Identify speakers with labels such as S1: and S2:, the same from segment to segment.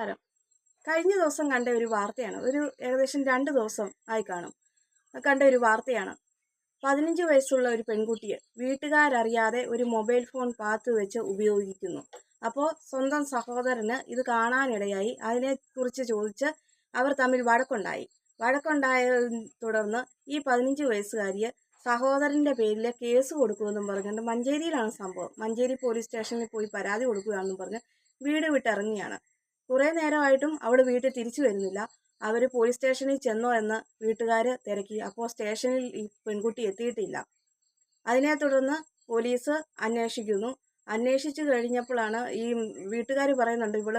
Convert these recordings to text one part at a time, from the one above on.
S1: നമസ്കാരം. കഴിഞ്ഞ ദിവസം കണ്ട ഒരു വാർത്തയാണ്. ഒരു ഏകദേശം രണ്ട് ദിവസം ആയി കാണും. കണ്ട ഒരു വാർത്തയാണ്. പതിനഞ്ച് വയസ്സുള്ള ഒരു പെൺകുട്ടിയെ വീട്ടുകാരറിയാതെ ഒരു മൊബൈൽ ഫോൺ പാത്ത് വെച്ച് ഉപയോഗിക്കുന്നു. അപ്പോൾ സ്വന്തം സഹോദരന് ഇത് കാണാനിടയായി. അതിനെക്കുറിച്ച് ചോദിച്ച് അവർ തമ്മിൽ വഴക്കുണ്ടായി. വഴക്കുണ്ടായതിനെ തുടർന്ന് ഈ പതിനഞ്ച് വയസ്സുകാരിയെ സഹോദരന്റെ പേരിൽ കേസ് കൊടുക്കുമെന്നും പറഞ്ഞുകൊണ്ട് മഞ്ചേരിയിലാണ് സംഭവം. മഞ്ചേരി പോലീസ് സ്റ്റേഷനിൽ പോയി പരാതി കൊടുക്കുകയാണെന്നും പറഞ്ഞ് വീട് വിട്ടിറങ്ങിയാണ് കുറേ നേരമായിട്ടും അവൾ വീട്ടിൽ തിരിച്ചു വരുന്നില്ല. അവർ പോലീസ് സ്റ്റേഷനിൽ ചെന്നോ എന്ന് വീട്ടുകാർ തിരക്കി. അപ്പോൾ സ്റ്റേഷനിൽ ഈ പെൺകുട്ടി എത്തിയിട്ടില്ല. അതിനെ തുടർന്ന് പോലീസ് അന്വേഷിക്കുന്നു. അന്വേഷിച്ചു കഴിഞ്ഞപ്പോഴാണ് ഈ വീട്ടുകാർ പറയുന്നുണ്ട് ഇവൾ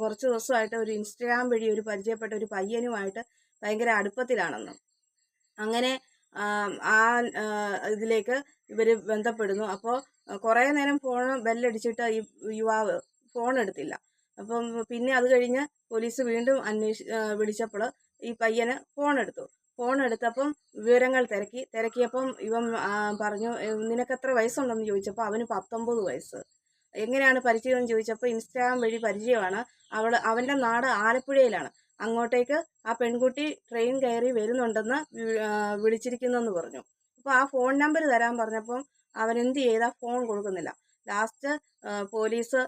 S1: കുറച്ച് ദിവസമായിട്ട് ഒരു ഇൻസ്റ്റഗ്രാം വഴി ഒരു പരിചയപ്പെട്ട ഒരു പയ്യനുമായിട്ട് ഭയങ്കര അടുപ്പത്തിലാണെന്ന്. അങ്ങനെ ആ, ഇതിലേക്ക് ഇവർ ബന്ധപ്പെടുന്നു. അപ്പോൾ കുറേ നേരം ഫോൺ ബെല്ലടിച്ചിട്ട് ഈ യുവാവ് ഫോൺ എടുത്തില്ല. അപ്പം പിന്നെ അത് കഴിഞ്ഞ് പോലീസ് വീണ്ടും അന്വേഷി വിളിച്ചപ്പോൾ ഈ പയ്യന് ഫോൺ എടുത്തു. ഫോൺ എടുത്തപ്പം വിവരങ്ങൾ തിരക്കി തിരക്കിയപ്പം ഇവൻ പറഞ്ഞു "ഏ, നിനക്ക് എത്ര വയസ്സുണ്ടെന്ന് ചോദിച്ചപ്പോൾ അവന് പത്തൊമ്പത് വയസ്സ്. എങ്ങനെയാണ് പരിചയം എന്ന് ചോദിച്ചപ്പോൾ ഇൻസ്റ്റാഗ്രാം വഴി പരിചയമാണ്. അവൾ അവന്റെ നാട് ആലപ്പുഴയിലാണ്. അങ്ങോട്ടേക്ക് ആ പെൺകുട്ടി ട്രെയിൻ കയറി വരുന്നുണ്ടെന്ന് വിളിച്ചിരിക്കുന്നെന്ന് പറഞ്ഞു. അപ്പോൾ ആ ഫോൺ നമ്പർ തരാൻ പറഞ്ഞപ്പം അവൻ എന്ത് ചെയ്താൽ ഫോൺ കൊടുക്കുന്നില്ല. ലാസ്റ്റ് പോലീസ്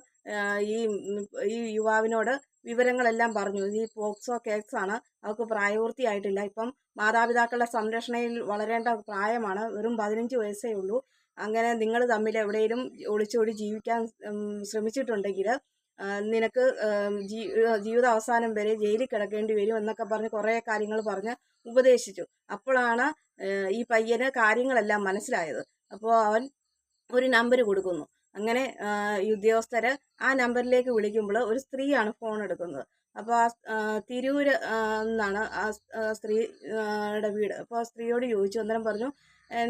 S1: ഈ ഈ യുവാവിനോട് വിവരങ്ങളെല്ലാം പറഞ്ഞു. ഈ പോക്സോ കേസാണ് അവർക്ക് പ്രായപൂർത്തിയായിട്ടില്ല. ഇപ്പം മാതാപിതാക്കളുടെ സംരക്ഷണയിൽ വളരേണ്ട പ്രായമാണ്. വെറും പതിനഞ്ച് വയസ്സേ ഉള്ളൂ. അങ്ങനെ നിങ്ങൾ തമ്മിൽ എവിടെയും ഒളിച്ചോടി ജീവിക്കാൻ ശ്രമിച്ചിട്ടുണ്ടെങ്കിൽ നിനക്ക് ജീ- ജീവിത അവസാനം വരെ ജയിലിൽ കിടക്കേണ്ടി വരും എന്നൊക്കെ പറഞ്ഞ് കുറേ കാര്യങ്ങൾ പറഞ്ഞ് ഉപദേശിച്ചു. അപ്പോഴാണ് ഈ പയ്യന് കാര്യങ്ങളെല്ലാം മനസ്സിലായത്. അപ്പോൾ അവൻ ഒരു നമ്പർ കൊടുക്കുന്നു. അങ്ങനെ ഉദ്യോഗസ്ഥര് ആ നമ്പറിലേക്ക് വിളിക്കുമ്പോൾ ഒരു സ്ത്രീയാണ് ഫോൺ എടുക്കുന്നത്. അപ്പോൾ ആ ആ, എന്നാണ് ആ സ്ത്രീയുടെ വീട്. അപ്പോൾ ആ സ്ത്രീയോട് ചോദിച്ചു അന്നേരം പറഞ്ഞു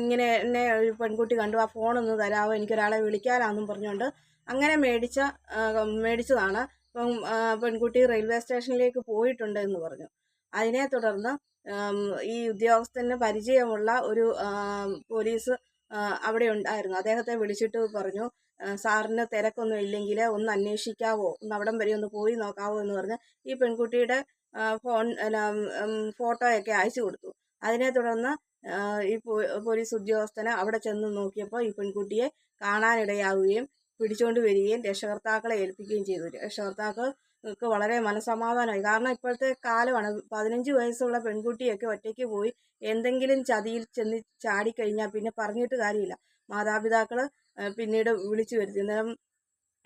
S1: ഇങ്ങനെ എന്നെ ഒരു പെൺകുട്ടി കണ്ടു ആ ഫോൺ ഒന്ന് തരാമോ എനിക്കൊരാളെ വിളിക്കാനാണെന്നും പറഞ്ഞുകൊണ്ട് അങ്ങനെ മേടിച്ച മേടിച്ചതാണ്. ഇപ്പം പെൺകുട്ടി റെയിൽവേ സ്റ്റേഷനിലേക്ക് പോയിട്ടുണ്ട് എന്ന് പറഞ്ഞു. അതിനെ തുടർന്ന് ഈ ഉദ്യോഗസ്ഥന് പരിചയമുള്ള ഒരു പോലീസ് അവിടെ ഉണ്ടായിരുന്നു. അദ്ദേഹത്തെ വിളിച്ചിട്ട് പറഞ്ഞു സാറിന് തിരക്കൊന്നും ഇല്ലെങ്കിൽ ഒന്ന് അന്വേഷിക്കാവോ? ഒന്ന് അവിടം വരെ ഒന്ന് പോയി നോക്കാവോ? എന്ന് പറഞ്ഞ് ഈ പെൺകുട്ടിയുടെ ഫോൺ ഫോട്ടോയൊക്കെ അയച്ചു കൊടുത്തു. അതിനെ തുടർന്ന് ഈ പോലീസ് ഉദ്യോഗസ്ഥന് അവിടെ ചെന്ന് നോക്കിയപ്പോൾ ഈ പെൺകുട്ടിയെ കാണാനിടയാവുകയും പിടിച്ചുകൊണ്ട് വരികയും രക്ഷകർത്താക്കളെ ഏൽപ്പിക്കുകയും ചെയ്തു. രക്ഷകർത്താക്കൾക്ക് വളരെ മനസമാധാനമായി കാരണം ഇപ്പോഴത്തെ കാലമാണ് പതിനഞ്ച് വയസ്സുള്ള പെൺകുട്ടിയൊക്കെ ഒറ്റയ്ക്ക് പോയി എന്തെങ്കിലും ചതിയിൽ ചെന്ന് ചാടിക്കഴിഞ്ഞാൽ പിന്നെ പറഞ്ഞിട്ട് കാര്യമില്ല. മാതാപിതാക്കൾ പിന്നീട് വിളിച്ചു വരുത്തി. അന്നേരം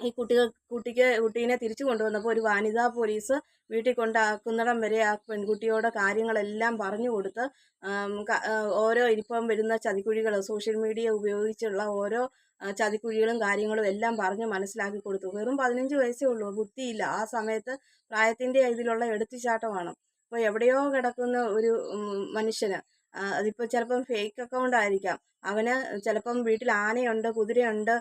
S1: ഈ കുട്ടികൾ കുട്ടിക്ക് കുട്ടീനെ തിരിച്ചു കൊണ്ടുവന്നപ്പോൾ ഒരു വനിതാ പോലീസ് വീട്ടിൽ കൊണ്ടാക്കുന്നിടം വരെ ആ പെൺകുട്ടിയോട് കാര്യങ്ങളെല്ലാം പറഞ്ഞു കൊടുത്ത് ഓരോ ഇപ്പം വരുന്ന ചതിക്കുഴികൾ സോഷ്യൽ മീഡിയ ഉപയോഗിച്ചുള്ള ഓരോ ചതിക്കുഴികളും കാര്യങ്ങളും എല്ലാം പറഞ്ഞ് മനസ്സിലാക്കി കൊടുത്തു. വെറും പതിനഞ്ച് വയസ്സേ ഉള്ളൂ ബുദ്ധിയില്ല. ആ സമയത്ത് പ്രായത്തിന്റെ ഇതിലുള്ള എടുത്തുചാട്ടമാണ്. അപ്പോൾ എവിടെയോ കിടക്കുന്ന ഒരു മനുഷ്യന് അതിപ്പോൾ ചിലപ്പം ഫേക്ക് അക്കൗണ്ട് ആയിരിക്കാം. അവന് ചിലപ്പം വീട്ടിൽ ആനയുണ്ട് കുതിരയുണ്ട്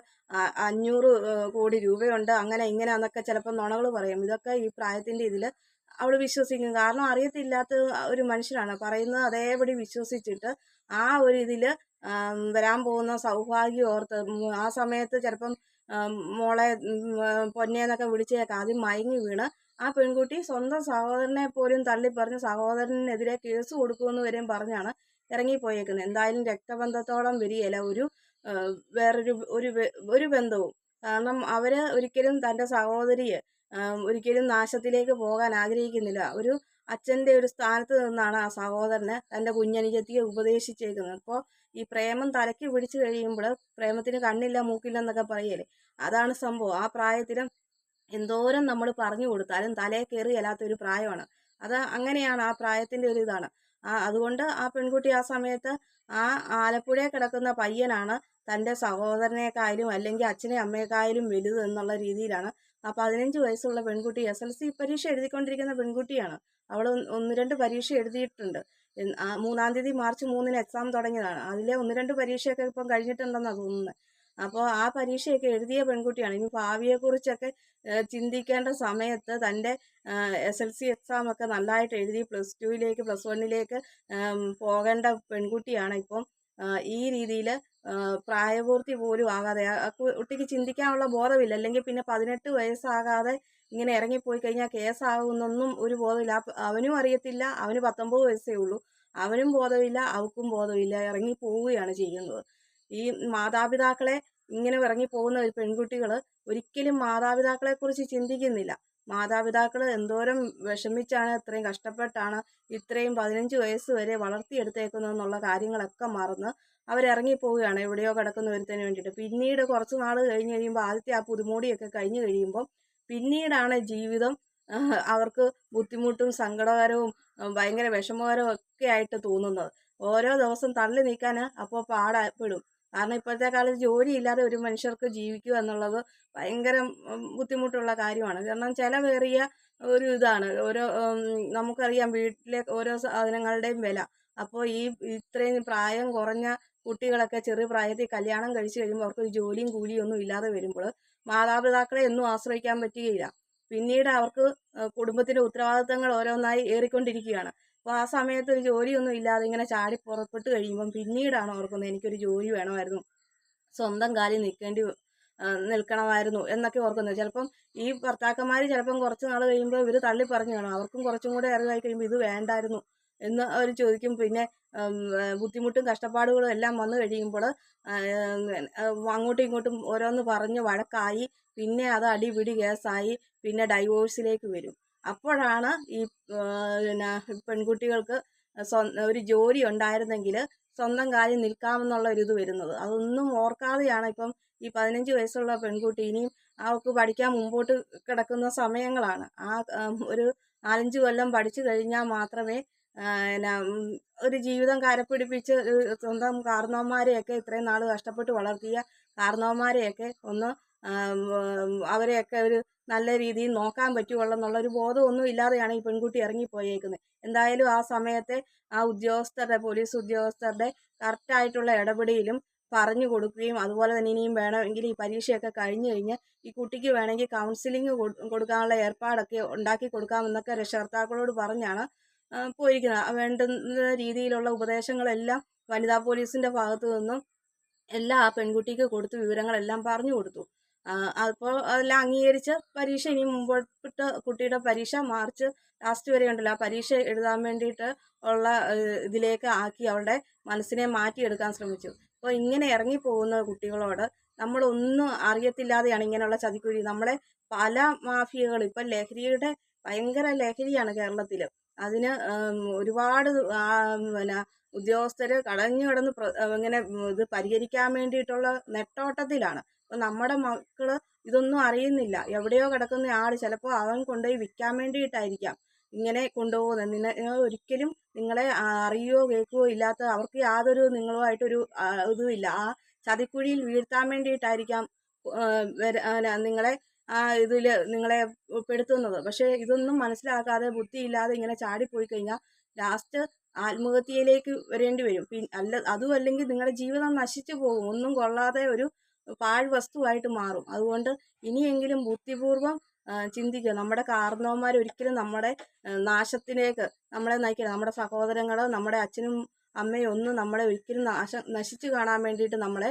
S1: അഞ്ഞൂറ് കോടി രൂപയുണ്ട് അങ്ങനെ ഇങ്ങനെ എന്നൊക്കെ ചിലപ്പോൾ നുണകൾ പറയും. ഇതൊക്കെ ഈ പ്രായത്തിന്റെ ഇതിൽ അവൾ വിശ്വസിക്കും. കാരണം അറിയത്തില്ലാത്ത ഒരു മനുഷ്യനാണ്. പറയുന്നത് അതേപടി വിശ്വസിച്ചിട്ട് ആ ഒരു ഇതിൽ വരാൻ പോകുന്ന സൗഭാഗ്യം ഓർത്ത് ആ സമയത്ത് ചിലപ്പം മോളെ പൊന്നേന്നൊക്കെ വിളിച്ചേക്കാം. ആദ്യം മയങ്ങി വീണ് ആ പെൺകുട്ടി സ്വന്തം സഹോദരനെ പോലും തള്ളിപ്പറഞ്ഞ് സഹോദരനെതിരെ കേസ് കൊടുക്കുമെന്ന് വരെയും പറഞ്ഞാണ് ഇറങ്ങിപ്പോയേക്കുന്നത്. എന്തായാലും രക്തബന്ധത്തോളം വരികയില്ല. ഒരു വേറൊരു ഒരു ഒരു ബന്ധവും. കാരണം അവർ ഒരിക്കലും തന്റെ സഹോദരിയെ ഒരിക്കലും നാശത്തിലേക്ക് പോകാൻ ആഗ്രഹിക്കുന്നില്ല. ഒരു അച്ഛന്റെ ഒരു സ്ഥാനത്ത് നിന്നാണ് ആ സഹോദരനെ തന്റെ കുഞ്ഞനുജത്തിയെ ഉപദേശിച്ചേക്കുന്നത്. അപ്പോൾ ഈ പ്രേമം തലയ്ക്ക് പിടിച്ചു കഴിയുമ്പോൾ പ്രേമത്തിന് കണ്ണില്ല മൂക്കില്ല എന്നൊക്കെ പറയല്ലേ? അതാണ് സംഭവം. ആ പ്രായത്തിലും എന്തോരം നമ്മൾ പറഞ്ഞു കൊടുത്താലും തലേ കയറി ഒരു പ്രായമാണ്. അത് അങ്ങനെയാണ് ആ പ്രായത്തിന്റെ ഒരു ഇതാണ്. ആ അതുകൊണ്ട് ആ പെൺകുട്ടി ആ സമയത്ത് ആ ആലപ്പുഴയിൽ കിടക്കുന്ന പയ്യനാണ് തന്റെ സഹോദരനേക്കായാലും അല്ലെങ്കിൽ അച്ഛനെ അമ്മയെക്കായാലും വലുത് എന്നുള്ള രീതിയിലാണ്. ആ പതിനഞ്ച് വയസ്സുള്ള പെൺകുട്ടി എസ് എൽ സി പരീക്ഷ എഴുതിക്കൊണ്ടിരിക്കുന്ന പെൺകുട്ടിയാണ്. അവൾ ഒന്ന് രണ്ട് പരീക്ഷ എഴുതിയിട്ടുണ്ട്. മൂന്നാം തീയതി മാർച്ച് മൂന്നിന് എക്സാം തുടങ്ങിയതാണ്. അതിലെ ഒന്ന് രണ്ട് പരീക്ഷയൊക്കെ ഇപ്പം കഴിഞ്ഞിട്ടുണ്ടെന്നാണ് തോന്നുന്നത്. അപ്പോൾ ആ പരീക്ഷയൊക്കെ എഴുതിയ പെൺകുട്ടിയാണ്. ഇനി ഭാവിയെക്കുറിച്ചൊക്കെ ചിന്തിക്കേണ്ട സമയത്ത് തന്റെ എസ് എൽ സി എക്സാം ഒക്കെ നന്നായിട്ട് എഴുതി പ്ലസ് ടുവിലേക്ക് പ്ലസ് വണ്ണിലേക്ക് പോകേണ്ട പെൺകുട്ടിയാണ് ഇപ്പം ഈ രീതിയിൽ പ്രായപൂർത്തി പോലും ആകാതെ. കുട്ടിക്ക് ചിന്തിക്കാനുള്ള ബോധമില്ല. അല്ലെങ്കിൽ പിന്നെ പതിനെട്ട് വയസ്സാകാതെ ഇങ്ങനെ ഇറങ്ങിപ്പോയി കഴിഞ്ഞാൽ കേസാകുന്നൊന്നും ഒരു ബോധമില്ല. അവനും അറിയത്തില്ല. അവന് പത്തൊമ്പത് വയസ്സേ ഉള്ളൂ. അവനും ബോധമില്ല. അവൾക്കും ബോധമില്ല. ഇറങ്ങി പോവുകയാണ് ചെയ്യുന്നത്. ഈ മാതാപിതാക്കളെ ഇങ്ങനെ ഇറങ്ങി പോകുന്ന പെൺകുട്ടികൾ ഒരിക്കലും മാതാപിതാക്കളെക്കുറിച്ച് ചിന്തിക്കുന്നില്ല. മാതാപിതാക്കൾ എന്തോരം വിഷമിച്ചാണ് ഇത്രയും കഷ്ടപ്പെട്ടാണ് ഇത്രയും പതിനഞ്ച് വയസ്സ് വരെ വളർത്തിയെടുത്തേക്കുന്നതെന്നുള്ള കാര്യങ്ങളൊക്കെ മറന്ന് അവരിറങ്ങി പോവുകയാണ്. എവിടെയോ കിടക്കുന്ന ഒരുത്തിന് വേണ്ടിയിട്ട്. പിന്നീട് കുറച്ച് നാൾ കഴിഞ്ഞ് കഴിയുമ്പോൾ ആദ്യത്തെ ആ പുതുമോടിയൊക്കെ കഴിഞ്ഞ് കഴിയുമ്പോൾ പിന്നീടാണ് ജീവിതം അവർക്ക് ബുദ്ധിമുട്ടും സങ്കടകരവും ഭയങ്കര വിഷമകരവും ഒക്കെ ആയിട്ട് തോന്നുന്നത്. ഓരോ ദിവസം തള്ളി നീക്കാൻ അപ്പോൾ പാടപ്പെടും കാരണം ഇപ്പോഴത്തെ കാലത്ത് ജോലിയില്ലാതെ ഒരു മനുഷ്യർക്ക് ജീവിക്കുക എന്നുള്ളത് ഭയങ്കര ബുദ്ധിമുട്ടുള്ള കാര്യമാണ്. കാരണം ചിലവേറിയ ഒരു ഇതാണ്. ഓരോ നമുക്കറിയാം വീട്ടിലെ ഓരോ സാധനങ്ങളുടെയും വില. അപ്പോൾ ഈ ഇത്രയും പ്രായം കുറഞ്ഞ കുട്ടികളൊക്കെ ചെറിയ പ്രായത്തിൽ കല്യാണം കഴിച്ചു കഴിയുമ്പോൾ അവർക്ക് ഒരു ജോലിയും കൂലിയും ഒന്നും ഇല്ലാതെ വരുമ്പോൾ മാതാപിതാക്കളെ ഒന്നും ആശ്രയിക്കാൻ പറ്റുകയില്ല. പിന്നീട് അവർക്ക് കുടുംബത്തിന്റെ ഉത്തരവാദിത്തങ്ങൾ ഓരോന്നായി ഏറിക്കൊണ്ടിരിക്കുകയാണ്. അപ്പോൾ ആ സമയത്ത് ഒരു ജോലിയൊന്നും ഇല്ലാതെ ഇങ്ങനെ ചാടി പുറപ്പെട്ട് കഴിയുമ്പം പിന്നീടാണ് ഓർക്കുന്നത് എനിക്കൊരു ജോലി വേണമായിരുന്നു. സ്വന്തം കാലിൽ നിൽക്കേണ്ടി നിൽക്കണമായിരുന്നു എന്നൊക്കെ ഓർക്കുന്നത്. ചിലപ്പം ഈ ഭർത്താക്കന്മാർ ചിലപ്പം കുറച്ച് നാൾ കഴിയുമ്പോൾ ഇവർ തള്ളി പറഞ്ഞു കാണും. അവർക്കും കുറച്ചും കൂടെ അറിവായി കഴിയുമ്പോൾ ഇത് വേണ്ടായിരുന്നു എന്ന് അവർ ചോദിക്കും. പിന്നെ ബുദ്ധിമുട്ടും കഷ്ടപ്പാടുകളും എല്ലാം വന്നു കഴിയുമ്പോൾ അങ്ങോട്ടും ഇങ്ങോട്ടും ഓരോന്ന് പറഞ്ഞ് വഴക്കായി പിന്നെ അത് അടിപിടി കേസായി പിന്നെ ഡൈവോഴ്സിലേക്ക് വരും. അപ്പോഴാണ് ഈ പിന്നെ പെൺകുട്ടികൾക്ക് ഒരു ജോലി ഉണ്ടായിരുന്നെങ്കിൽ സ്വന്തം കാര്യം നിൽക്കാമെന്നുള്ള ഒരു ഇത് വരുന്നത്. അതൊന്നും ഓർക്കാതെയാണ് ഇപ്പം ഈ പതിനഞ്ച് വയസ്സുള്ള പെൺകുട്ടി ഇനിയും അവൾക്ക് പഠിക്കാൻ മുമ്പോട്ട് കിടക്കുന്ന സമയങ്ങളാണ്. ആ ഒരു നാലഞ്ച് കൊല്ലം പഠിച്ചു കഴിഞ്ഞാൽ മാത്രമേ ഒരു ജീവിതം കരപ്പിടിപ്പിച്ച് സ്വന്തം കാരണവന്മാരെയൊക്കെ ഇത്രയും നാൾ കഷ്ടപ്പെട്ട് വളർത്തിയ കാരണവന്മാരെയൊക്കെ ഒന്ന് അവരെയൊക്കെ ഒരു നല്ല രീതിയിൽ നോക്കാൻ പറ്റുള്ളൂ എന്നുള്ളൊരു ബോധമൊന്നും ഇല്ലാതെയാണ് ഈ പെൺകുട്ടി ഇറങ്ങിപ്പോയേക്കുന്നത് എന്തായാലും ആ സമയത്തെ ആ ഉദ്യോഗസ്ഥരുടെ പോലീസ് ഉദ്യോഗസ്ഥരുടെ കറക്റ്റായിട്ടുള്ള ഇടപെടലും പറഞ്ഞു കൊടുക്കുകയും അതുപോലെ തന്നെ ഇനിയും വേണമെങ്കിൽ ഈ പരീക്ഷയൊക്കെ കഴിഞ്ഞു കഴിഞ്ഞ് ഈ കുട്ടിക്ക് വേണമെങ്കിൽ കൗൺസിലിംഗ് കൊടുക്കാനുള്ള ഏർപ്പാടൊക്കെ ഉണ്ടാക്കി കൊടുക്കാമെന്നൊക്കെ രക്ഷകർത്താക്കളോട് പറഞ്ഞാണ് പോയിരിക്കുന്നത്. വേണ്ടുന്ന രീതിയിലുള്ള ഉപദേശങ്ങളെല്ലാം വനിതാ പോലീസിന്റെ ഭാഗത്തു നിന്നും എല്ലാം ആ പെൺകുട്ടിക്ക് കൊടുത്ത് വിവരങ്ങളെല്ലാം പറഞ്ഞു കൊടുത്തു. അപ്പോൾ അതെല്ലാം അംഗീകരിച്ച് പരീക്ഷ ഇനി മുമ്പോട്ട് കുട്ടിയുടെ പരീക്ഷ മാർച്ച് ലാസ്റ്റ് വരെ ഉണ്ടല്ലോ. ആ പരീക്ഷ എഴുതാൻ വേണ്ടിയിട്ട് ഉള്ള ഇതിലേക്ക് ആക്കി അവളുടെ മനസ്സിനെ മാറ്റിയെടുക്കാൻ ശ്രമിച്ചു. അപ്പോൾ ഇങ്ങനെ ഇറങ്ങി പോകുന്ന കുട്ടികളോട് നമ്മളൊന്നും അറിയത്തില്ലാതെയാണ് ഇങ്ങനെയുള്ള ചതിക്കുഴി. നമ്മളെ പല മാഫിയകൾ ഇപ്പം ലഹരിയുടെ ഭയങ്കര ലഹരിയാണ് കേരളത്തിൽ അതിന് ഒരുപാട് പിന്നെ ഉദ്യോഗസ്ഥർ കടഞ്ഞു കിടന്ന് ഇങ്ങനെ ഇത് പരിഹരിക്കാൻ വേണ്ടിയിട്ടുള്ള നെട്ടോട്ടത്തിലാണ്. അപ്പം നമ്മുടെ മക്കൾ ഇതൊന്നും അറിയുന്നില്ല. എവിടെയോ കിടക്കുന്ന ആൾ ചിലപ്പോൾ അവൻ കൊണ്ടുപോയി വിൽക്കാൻ വേണ്ടിയിട്ടായിരിക്കാം ഇങ്ങനെ കൊണ്ടുപോകുന്നത് നിന്നെ ഒരിക്കലും നിങ്ങളെ അറിയുകയോ കേൾക്കുകയോ ഇല്ലാത്ത അവർക്ക് യാതൊരു നിങ്ങളുമായിട്ടൊരു ഇതുമില്ല ആ ചതിക്കുഴിയിൽ വീഴ്ത്താൻ വേണ്ടിയിട്ടായിരിക്കാം നിങ്ങളെ ഇതിൽ നിങ്ങളെ പെടുത്തുന്നത് പക്ഷേ ഇതൊന്നും മനസ്സിലാക്കാതെ ബുദ്ധിയില്ലാതെ ഇങ്ങനെ ചാടിപ്പോയി കഴിഞ്ഞാൽ ലാസ്റ്റ് ആത്മഹത്യയിലേക്ക് വരേണ്ടി വരും. അല്ല അതും അല്ലെങ്കിൽ നിങ്ങളുടെ ജീവിതം നശിച്ചു പോകും. ഒന്നും കൊള്ളാതെ ഒരു പാഴ് വസ്തുവായിട്ട് മാറും. അതുകൊണ്ട് ഇനിയെങ്കിലും ബുദ്ധിപൂർവം ചിന്തിക്കുക. നമ്മുടെ കാരണവന്മാർ ഒരിക്കലും നമ്മുടെ നാശത്തിലേക്ക് നമ്മളെ നയിക്കില്ല നമ്മുടെ സഹോദരങ്ങളോ നമ്മുടെ അച്ഛനും അമ്മയും ഒന്നും നമ്മളെ ഒരിക്കലും നാശ നശിച്ചു കാണാൻ വേണ്ടിയിട്ട് നമ്മളെ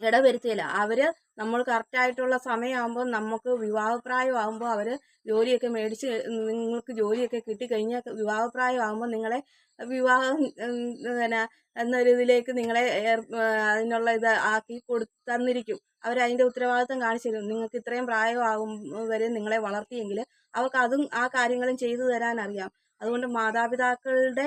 S1: ഇടവരുത്തിയില്ല. അവർ നമ്മൾ കറക്റ്റായിട്ടുള്ള സമയമാകുമ്പോൾ നമുക്ക് വിവാഹപ്രായമാകുമ്പോൾ അവർ ജോലിയൊക്കെ മേടിച്ച് നിങ്ങൾക്ക് ജോലിയൊക്കെ കിട്ടിക്കഴിഞ്ഞാൽ വിവാഹപ്രായമാകുമ്പോൾ നിങ്ങളെ വിവാഹം പിന്നെ എന്നൊരു ഇതിലേക്ക് നിങ്ങളെ അതിനുള്ള ഇത് ആക്കി കൊടുത്തന്നിരിക്കും അവരതിന്റെ ഉത്തരവാദിത്തം കാണിച്ചു തരും. നിങ്ങൾക്ക് ഇത്രയും പ്രായമാകും വരെ നിങ്ങളെ വളർത്തിയെങ്കിൽ അവർക്ക് അതും ആ കാര്യങ്ങളും ചെയ്തു തരാൻ അറിയാം. അതുകൊണ്ട് മാതാപിതാക്കളുടെ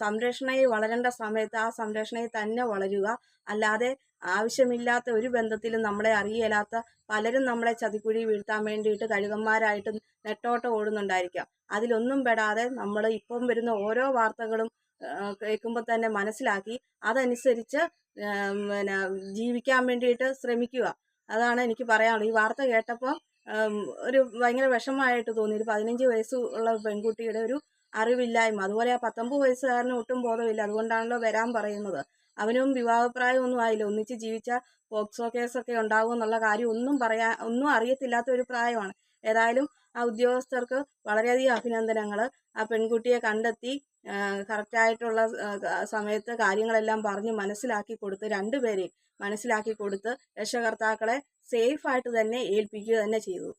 S1: സംരക്ഷണയിൽ വളരേണ്ട സമയത്ത് ആ സംരക്ഷണയിൽ തന്നെ വളരുക. അല്ലാതെ ആവശ്യമില്ലാത്ത ഒരു ബന്ധത്തിലും നമ്മളെ അറിയലാത്ത പലരും നമ്മളെ ചതിക്കുഴി വീഴ്ത്താൻ വേണ്ടിയിട്ട് കഴുകന്മാരായിട്ട് നെട്ടോട്ടം ഓടുന്നുണ്ടായിരിക്കാം. അതിലൊന്നും പെടാതെ നമ്മൾ ഇപ്പം വരുന്ന ഓരോ വാർത്തകളും കേൾക്കുമ്പോൾ തന്നെ മനസ്സിലാക്കി അതനുസരിച്ച് പിന്നെ ജീവിക്കാൻ വേണ്ടിയിട്ട് ശ്രമിക്കുക. അതാണ് എനിക്ക് പറയാനുള്ളത്. ഈ വാർത്ത കേട്ടപ്പോൾ ഒരു ഭയങ്കര വിഷമമായിട്ട് തോന്നി. ഒരു പതിനഞ്ച് വയസ്സ് ഉള്ള പെൺകുട്ടിയുടെ ഒരു അറിവില്ലായ്മ. അതുപോലെ ആ പത്തൊമ്പത് വയസ്സുകാരന് ഒട്ടും ബോധമില്ല. അതുകൊണ്ടാണല്ലോ വരാൻ പറയുന്നത്. അവനും വിവാഹപ്രായം ഒന്നും ആയില്ല. ഒന്നിച്ച് ജീവിച്ച പോക്സോ കേസൊക്കെ ഉണ്ടാകും എന്നുള്ള കാര്യം ഒന്നും പറയാ ഒന്നും അറിയത്തില്ലാത്ത ഒരു പ്രായമാണ്. ഏതായാലും ആ ഉദ്യോഗസ്ഥർക്ക് വളരെയധികം അഭിനന്ദനങ്ങൾ ആ പെൺകുട്ടിയെ കണ്ടെത്തി കറക്റ്റായിട്ടുള്ള സമയത്ത് കാര്യങ്ങളെല്ലാം പറഞ്ഞ് മനസ്സിലാക്കി കൊടുത്ത് രണ്ടുപേരെയും മനസ്സിലാക്കി കൊടുത്ത് രക്ഷകർത്താക്കളെ സേഫായിട്ട് തന്നെ ഏൽപ്പിക്കുക തന്നെ ചെയ്തു.